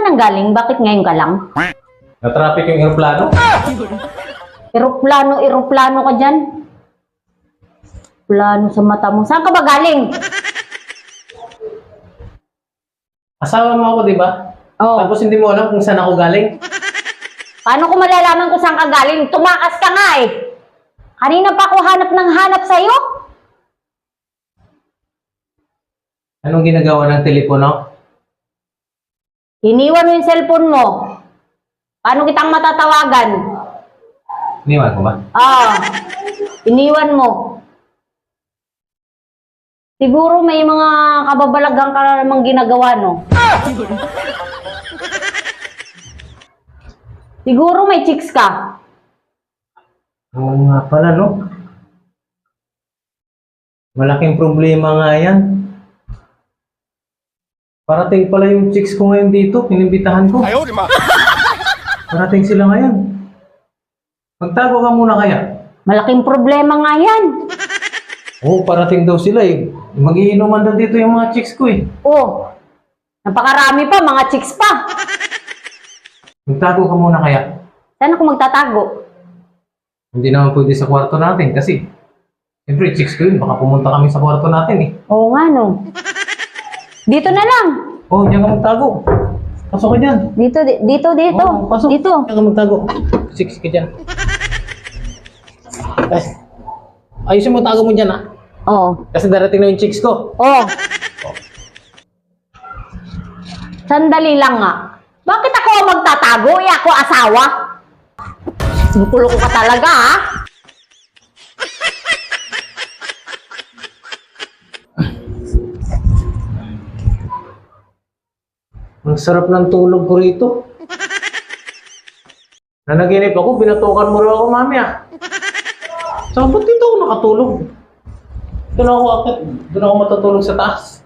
ka nang galing? Bakit ngayon ka lang? Na-traffic yung aeroplano? Eroplano, eroplano ka dyan. Plano sa mata mo. Saan ka ba galing? Asawa mo ako, di ba? Oh, Tapos hindi mo alam kung saan ako galing? paano ko malalaman kung saan ka galing? Tumakas ka nga eh. Kanina pa ako hanap ng hanap sa'yo. Anong ginagawa ng telepono? Iniwan mo yung cellphone mo. Paano kitang matatawagan? Iniwan ko ba? Ah, iniwan mo. Siguro may mga kababalagang ka namang ginagawa, no? Siguro may chicks ka. Oo nga pala, no? Malaking problema nga yan. Parating pala yung chicks ko ngayon dito, inimbitahan ko. Ayaw, di ma! Parating sila ngayon. Magtago ka muna kaya. Malaking problema nga yan. Oo, oh, parating daw sila eh. Magiinuman daw dito yung mga chicks ko eh. Oo. Napakarami pa, mga chicks pa. Magtago ka muna kaya. Saan ako magtatago? Hindi naman pwede sa kwarto natin kasi. Siyempre, chicks ko yun. Baka pumunta kami sa kwarto natin eh. Oo nga no. Dito na lang. Oh, diyan ka magtago. Pasok ka dyan. Dito, di- dito, dito. Oo, pasok. Dito. Diyan ka magtago. Chicks ka dyan. Ay, ayusin mo tago mo dyan ah. Oo. Kasi darating na yung chicks ko. Oh. Sandali lang nga. Bakit ako ang magtatago? Eh, ako asawa? Singkulo ko ka talaga, ha? Ang sarap ng tulog ko rito. Nanaginip ako, binatukan mo rin ako, mami ah. Ba't dito ako nakatulog? Doon ako akit, doon ako matutulog sa taas.